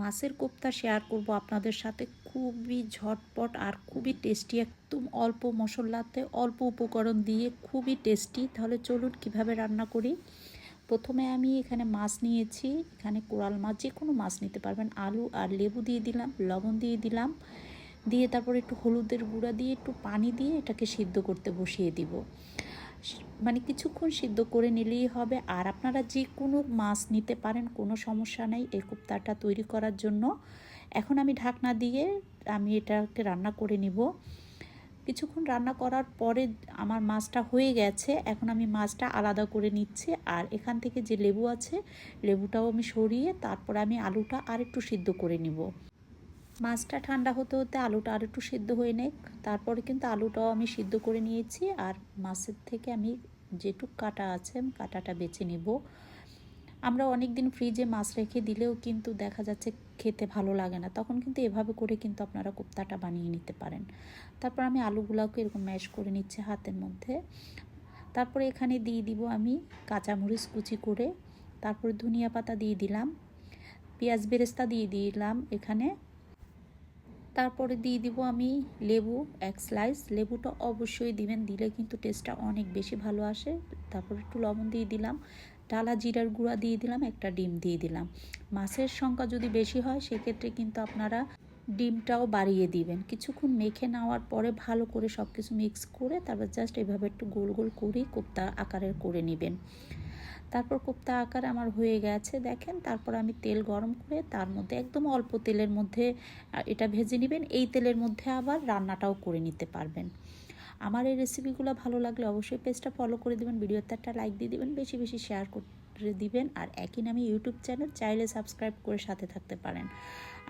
মাছের কোপ্তা শেয়ার করব আপনাদের সাথে। খুবই ঝটপট আর খুবই টেস্টি একদম অল্প মশলাতে, অল্প উপকরণ দিয়ে খুবই টেস্টি তাহলে চলুন কীভাবে রান্না করি? প্রথমে আমি এখানে মাছ নিয়েছি। এখানে কোরাল মাছ যে কোনো মাছ নিতে পারবেন। আলু আর লেবু দিয়ে দিলাম, লবণ দিয়ে দিলাম। দিয়ে তারপর একটু হলুদের গুঁড়া দিয়ে, একটু পানি দিয়ে এটাকে সিদ্ধ করতে বসিয়ে দিব। মানে কিছুক্ষণ সিদ্ধ করে নিলেই হবে। আর আপনারা যে কোনো মাছ নিতে পারেন, কোনো সমস্যা নেই এই কোপ্তাটা তৈরি করার জন্য। এখন আমি ঢাকনা দিয়ে আমি এটাকে রান্না করে নিব। কিছুক্ষণ রান্না করার পরে আমার মাছটা হয়ে গেছে। এখন আমি মাছটা আলাদা করে নিচ্ছি। আর এখান থেকে যে লেবু আছে, লেবুটাও আমি সরিয়ে তারপর আমি আলুটা আর একটু সিদ্ধ করে নিব। মাছটা ঠান্ডা হতে হতে আলুটা আর একটু সিদ্ধ হয়ে নেক। তারপরে কিন্তু আলুটাও আমি সিদ্ধ করে নিয়েছি আর মাছের থেকে আমি যেটুক কাটা আছে কাটাটা বেছে নিব। আমরা অনেক দিন ফ্রিজে মাছ রেখে দিলেও কিন্তু দেখা যাচ্ছে খেতে ভালো লাগে না। তখন কিন্তু এভাবে করে কিন্তু আপনারা কোপ্তাটা বানিয়ে নিতে পারেন। তারপর আমি আলুগুলোকে এরকম ম্যাশ করে নিচ্ছি হাতের মধ্যে। তারপরে এখানে দিয়ে দিব আমি কাঁচামরিচ কুচি করে। তারপরে ধনিয়া পাতা দিয়ে দিলাম। পেঁয়াজ বেরেস্তা দিয়ে দিলাম এখানে। তারপরে দিয়ে দিব আমি লেবু, এক স্লাইস লেবুটা অবশ্যই দিবেন, দিলে কিন্তু টেস্টটা অনেক বেশি ভালো আসে। তারপরে একটু লবণ দিয়ে দিলাম। ডালা জিরার গুঁড়া দিয়ে দিলাম, একটা ডিম দিয়ে দিলাম। মাছের সংখ্যা যদি বেশি হয়, সেক্ষেত্রে কিন্তু আপনারা ডিমটাও বাড়িয়ে দিবেন। কিছুক্ষণ মেখে নেওয়ার পরে ভালো করে সব কিছু মিক্স করে তারপর জাস্ট এভাবে একটু গোল গোল করেই কোপ্তা আকারের করে নেবেন। তারপর কোপ্তা আকার আমার হয়ে গেছে, দেখেন। তারপর আমি তেল গরম করে তার মধ্যে একদম অল্প তেলের মধ্যে এটা ভেজে নেবেন। এই তেলের মধ্যে আবার রান্নাটাও করে নিতে পারবেন। আমার এই রেসিপিগুলো ভালো লাগলে অবশ্যই পেজটা ফলো করে দেবেন, ভিডিওতে একটা লাইক দিয়ে দেবেন, বেশি বেশি শেয়ার করে দিবেন, আর একই নামে ইউটিউব চ্যানেল চাইলে সাবস্ক্রাইব করে সাথে থাকতে পারেন।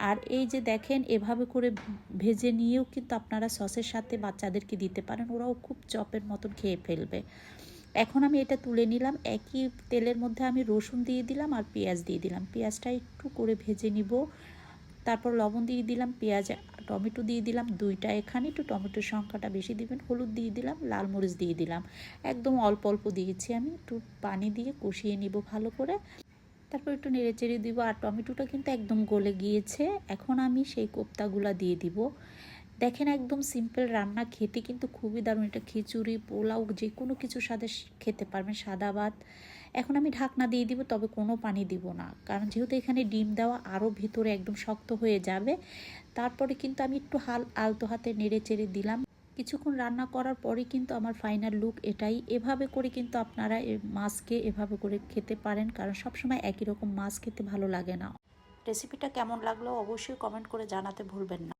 আর এই যে দেখেন, এভাবে করে ভেজে নিয়েও কিন্তু আপনারা সসের সাথে বাচ্চাদেরকে দিতে পারেন, ওরাও খুব চপের মতন খেয়ে ফেলবে। এখন আমি এটা তুলে নিলাম। একই তেলের মধ্যে আমি রসুন দিয়ে দিলাম আর পেঁয়াজ দিয়ে দিলাম। পেঁয়াজটা একটু করে ভেজে নিব। তারপর লবণ দিয়ে দিলাম, পেঁয়াজ, টমেটো দিয়ে দিলাম দুইটা। এখানে একটু টমেটোর সংখ্যাটা বেশি দিবেন। হলুদ দিয়ে দিলাম, লাল মরিচ দিয়ে দিলাম। একদম অল্প অল্প দিয়েছি আমি। একটু পানি দিয়ে কষিয়ে নিব ভালো করে। তারপর একটু নেড়ে চেড়ে দিব। আর টমেটোটা কিন্তু একদম গলে গিয়েছে। এখন আমি সেই কোপ্তাগুলা দিয়ে দিব। দেখেন একদম সিম্পল রান্না, খেতে কিন্তু খুবই দারুণ। এটা খিচুড়ি, পোলাও, যে কোনো কিছু সাথে খেতে পারবেন। সাদা ভাত, এখন আমি ঢাকনা দিয়ে দিব, তবে কোনো পানি দিব না। কারণ যেহেতু এখানে ডিম দেওয়া আরও ভিতরে একদম শক্ত হয়ে যাবে, তারপরে কিন্তু আমি একটু হাল আলতো হাতে নেড়ে চেড়ে দিলাম। কিছুক্ষণ রান্না করার পরে কিন্তু আমার ফাইনাল লুক এটাই। এভাবে করে কিন্তু আপনারা মাছকে এভাবে করে খেতে পারেন, কারণ সবসময় একই রকম মাছ খেতে ভালো লাগে না। রেসিপিটা কেমন লাগল অবশ্যই কমেন্ট করে জানাতে ভুলবেন না।